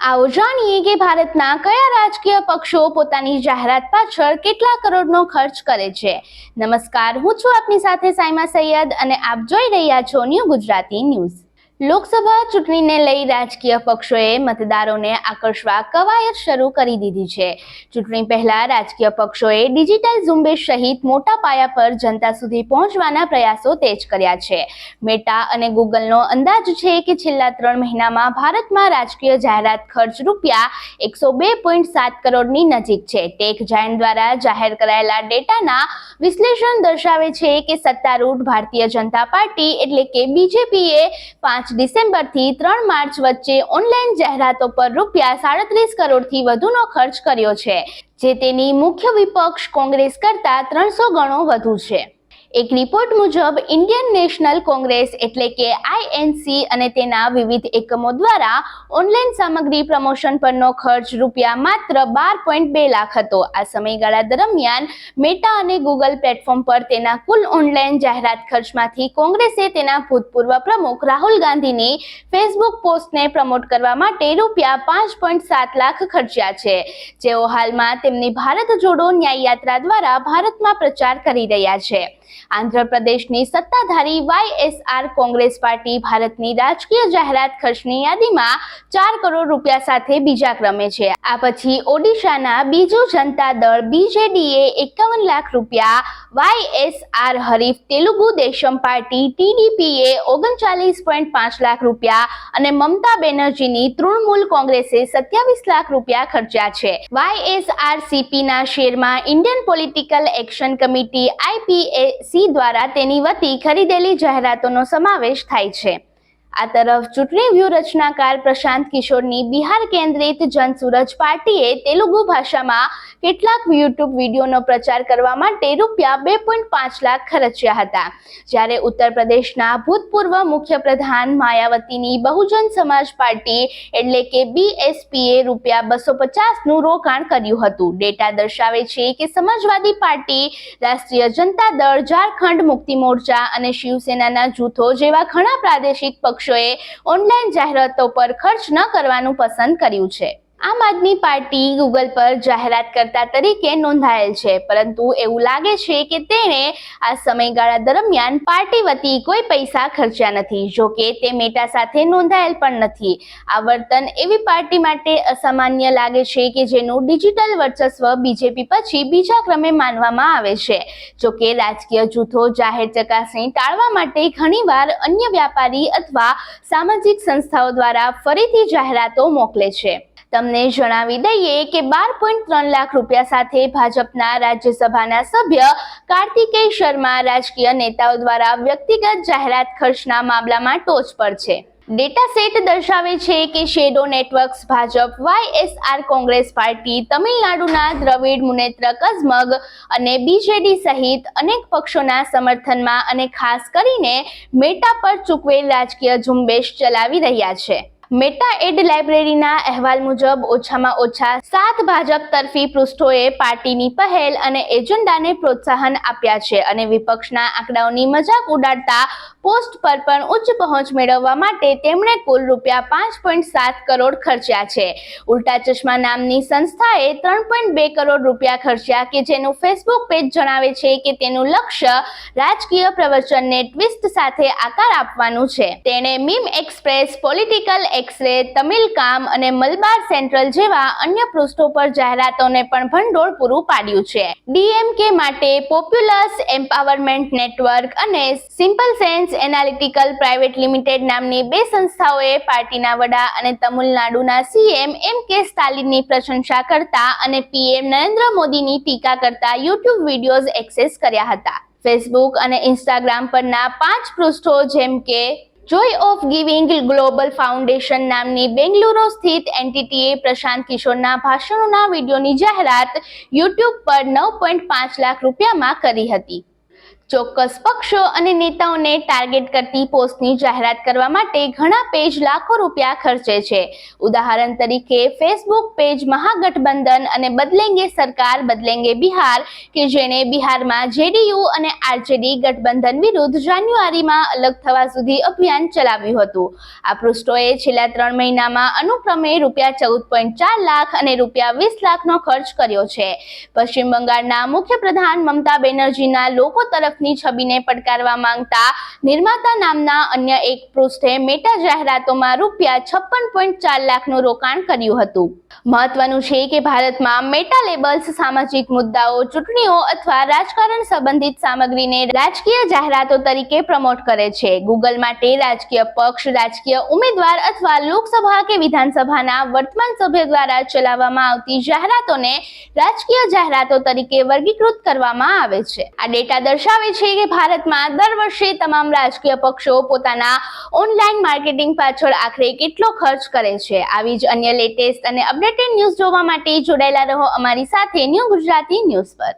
આવો જાણીએ કે ભારતના કયા રાજકીય પક્ષો પોતાની જાહેરાત પાછળ કેટલા કરોડનો ખર્ચ કરે છે. નમસ્કાર, હું છું આપની સાથે સાયમા સૈયદ અને આપ જોઈ રહ્યા છો ન્યૂ ગુજરાતી ન્યૂઝ. લોકસભા ચૂંટણીને લઈ રાજકીય પક્ષોએ મતદારોને આકર્ષવા કવાયત શરૂ કરી દીધી છે. ચૂંટણી પહેલા રાજકીય પક્ષોએ ડિજિટલ ઝુંબેશ સહિત મોટા પાયા પર જનતા સુધી પહોંચવાના પ્રયાસો તેજ કર્યા છે. મેટા અને ગૂગલનો અંદાજ છે કે છેલ્લા ત્રણ મહિનામાં ભારતમાં રાજકીય જાહેરાત ખર્ચ રૂપિયા એકસો બે પોઈન્ટ સાત કરોડની નજીક છે. ટેક જાયન્ટ દ્વારા જાહેર કરાયેલા ડેટાના વિશ્લેષણ દર્શાવે છે કે સત્તારૂઢ ભારતીય જનતા પાર્ટી એટલે કે બીજેપીએ પાંચ ડિસેમ્બરથી ત્રણ માર્ચ વચ્ચે ઓનલાઈન જાહેરાતો પર રૂપિયા સાડત્રીસ કરોડથી વધુનો ખર્ચ કર્યો છે, જે તેની મુખ્ય વિપક્ષ કોંગ્રેસ કરતાં ત્રણસો ગણો વધુ છે. એક રિપોર્ટ મુજબ ઇન્ડિયન નેશનલ કોંગ્રેસ એટલે કે આઈએનસી અને તેના વિવિધ એકમો દ્વારા ઓનલાઈન સામગ્રી પ્રમોશન પરનો ખર્ચ રૂપિયા માત્ર બાર પોઈન્ટ બે લાખ હતો. આ સમયગાળા દરમિયાન મેટા અને ગૂગલ પ્લેટફોર્મ પર તેના કુલ ઓનલાઈન જાહેરાત ખર્ચમાંથી કોંગ્રેસે તેના ભૂતપૂર્વ પ્રમુખ રાહુલ ગાંધીની ફેસબુક પોસ્ટને પ્રમોટ કરવા માટે રૂપિયા પાંચ પોઈન્ટ સાત લાખ ખર્ચ્યા છે. જેઓ હાલમાં તેમની ભારત જોડો ન્યાય યાત્રા દ્વારા ભારતમાં પ્રચાર કરી રહ્યા છે. આંધ્રપ્રદેશની સત્તાધારી વાયએસઆર કોંગ્રેસ પાર્ટી ભારતની રાજકીય જાહેરાત ખર્ચની યાદીમાં ચાર કરોડ રૂપિયા સાથે બીજા ક્રમે છે. આ પછી ઓડિશાના બીજુ જનતા દળ બીજેડીએ એકાવન લાખ રૂપિયા વાયએસઆર હરીફ તેલુગુ દેશમ પાર્ટી ટીડીપીએ ઓગણચાલીસ પોઈન્ટ પાંચ લાખ રૂપિયા અને મમતા બેનર્જીની તૃણમૂલ કોંગ્રેસે સત્યાવીસ લાખ રૂપિયા ખર્ચ્યા છે. વાયએસઆરસીપીના શેરમાં Indian political action committee IPAC દ્વારા તેની વતી ખરીદેલી જાહેરાતોનો સમાવેશ થાય છે. આ તરફ ચૂંટણી વ્યૂહરચનાકાર પ્રશાંત કિશોરની બિહાર કેન્દ્રિત જનસુરજ પાર્ટીએ તેલુગુ ભાષામાં કેટલાક યુટ્યુબ વિડીયોનો પ્રચાર કરવા માટે રૂપિયા બે પોઈન્ટ પાંચ લાખ ખર્ચ્યા હતા. જ્યારે ઉત્તર પ્રદેશના ભૂતપૂર્વ મુખ્યપ્રધાન માયાવતીની બહુજન સમાજ પાર્ટી એટલે કે બીએસપીએ રૂપિયા બસો પચાસનું રોકાણ કર્યું હતું. ડેટા દર્શાવે છે કે સમાજવાદી પાર્ટી, રાષ્ટ્રીય જનતા દળ, ઝારખંડ મુક્તિ મોરચા અને શિવસેનાના જૂથો જેવા ઘણા પ્રાદેશિક પક્ષોએ ઓનલાઈન જાહેરાતો પર ખર્ચ ન કરવાનું પસંદ કર્યું છે. આમ આદમી પાર્ટી ગૂગલ પર જાહેરાતકર્તા તરીકે નોંધાયેલ છે. પરંતુ એવું લાગે છે કે તેણે આ સમયગાળા દરમિયાન પાર્ટી વતી કોઈ પૈસા ખર્ચ્યા નથી, જો કે તે મેટા સાથે નોંધાયેલ પણ નથી. આ વર્તન એવી પાર્ટી માટે અસામાન્ય લાગે છે કે જેનું ડિજિટલ વર્ચસ્વ બીજેપી પછી બીજા ક્રમે માનવામાં આવે છે. જો કે રાજકીય જૂથો જાહેર ચકાસણી ટાળવા માટે ઘણીવાર અન્ય વ્યાપારી અથવા સામાજિક સંસ્થાઓ દ્વારા ફરીથી જાહેરાતો મોકલે છે. તમને જણાવી દઈએ કે બાર પોઈન્ટ ત્રણ લાખ રૂપિયા સાથે ભાજપના રાજ્યસભાના સભ્ય કાર્તિકેય શર્મા રાજકીય નેતાઓ દ્વારા વ્યક્તિગત જાહેરાત ખર્ચના મામલામાં ટોચ પર છે. ડેટા સેટ દર્શાવે છે કે shadow networks Bhajap YSR Congress party, તમિલનાડુના દ્રવિડ મુનેત્ર કઝમગ અને બીજેડી સહિત અનેક પક્ષોના સમર્થનમાં અને ખાસ કરીને મેટા પર ચૂકવેલ રાજકીય ઝુંબેશ ચલાવી રહ્યા છે. મેટા એડ લાઇબ્રેરીના અહેવાલ મુજબ ઓછામાં ઓછા સાત ભાજપ તરફી પૃષ્ઠોએ પાર્ટીની પહેલ અને એજન્ડાને પ્રોત્સાહન આપ્યા છે અને વિપક્ષના આંકડાઓની મજાક ઉડાડતા પોસ્ટ પર પણ ઉચ્ચ પહોંચ મેળવવા માટે તેમણે કુલ રૂપિયા પાંચ પોઈન્ટ સાત કરોડ ખર્ચ્યા છે. ઉલ્ટા ચશ્મા નામની સંસ્થાએ ત્રણ પોઈન્ટ બે કરોડ રૂપિયા ખર્ચ્યા કે જેનું ફેસબુક પેજ જણાવે છે કે તેનું લક્ષ્ય રાજકીય પ્રવચનને ટ્વિસ્ટ સાથે આકાર આપવાનું છે. તેણે meme express, political x-ray, Tamil કામ અને મલબાર સેન્ટ્રલ જેવા અન્ય પૃષ્ઠો પર જાહેરાતોને પણ ભંડોળ પૂરું પાડ્યું છે. ડીએમકે માટે પોપ્યુલસ, એમ્પાવરમેન્ટ નેટવર્ક અને simple sense analytical private limited નામની બે સંસ્થાઓએ પાર્ટીના વડા અને તમિલનાડુના સીએમ એમ કે સ્ટાલિનની પ્રશંસા કરતા અને પીએમ નરેન્દ્ર મોદીની ટીકા કરતા યુટ્યુબ વિડીયોઝ એક્સેસ કર્યા હતા. ફેસબુક અને ઇન્સ્ટાગ્રામ પરના પાંચ પૃષ્ઠો જેમ કે joy of giving global foundation નામની બેંગલુરુ સ્થિત એન્ટિટીએ પ્રશાંત કિશોરના ભાષણોના વિડીયોની જાહેરાત યુટ્યુબ પર નવ પોઈન્ટ પાંચ લાખ રૂપિયામાં કરી હતી. ચોક્કસ પક્ષો અને નેતાઓને ટાર્ગેટ કરતી પોસ્ટની જાહેરાત કરવા માટે ઘણા પેજ લાખો રૂપિયા ખર્ચે છે. ઉદાહરણ તરીકે, ફેસબુક પેજ મહાગઠબંધન અને બદલેંગે સરકાર, બદલેંગે બિહાર, કે જેણે બિહારમાં જેડીયુ અને આરજેડી ગઠબંધન વિરુદ્ધ જાન્યુઆરીમાં અલગ થવા સુધી અભિયાન ચલાવ્યું હતું. આ પૃષ્ઠોએ છેલ્લા ત્રણ મહિનામાં અનુક્રમે રૂપિયા ચૌદ પોઈન્ટ ચાર લાખ અને રૂપિયા વીસ લાખનો ખર્ચ કર્યો છે. પશ્ચિમ બંગાળના મુખ્ય પ્રધાન મમતા બેનર્જીના લોકો તરફની છબીને પડકારવા માંગતા નિર્માતા નામના અન્ય એક પૃષ્ઠે મેટા જાહેરાતોમાં રૂપિયા છપ્પન પોઈન્ટ ચાર લાખનું રોકાણ કર્યું હતું. મહત્વનું છે કે ભારતમાં મેટા લેબલ્સ સામાજિક મુદ્દાઓ, ચૂંટણીઓ અથવા રાજકારણ સંબંધિત સામગ્રીને રાજકીય જાહેરાતો તરીકે પ્રમોટ કરે છે. ગૂગલ માટે રાજકીય પક્ષ, રાજકીય ઉમેદવાર અથવા લોકસભા કે વિધાનસભાના વર્તમાન સભ્ય દ્વારા ચલાવવામાં આવતી જાહેરાતોને રાજકીય જાહેરાતો તરીકે વર્ગીકૃત કરવામાં આવે છે. આ ડેટા દર્શાવે છે કે ભારતમાં દર વર્ષે તમામ રાજકીય પક્ષો પોતાના ઓનલાઈન માર્કેટિંગ પાછળ આખરે કેટલો ખર્ચ કરે છે. આવી જ અન્ય લેટેસ્ટ અને અપડેટેડ ન્યૂઝ જોવા માટે જોડાયેલા રહો અમારી સાથે ન્યૂ ગુજરાતી ન્યૂઝ પર.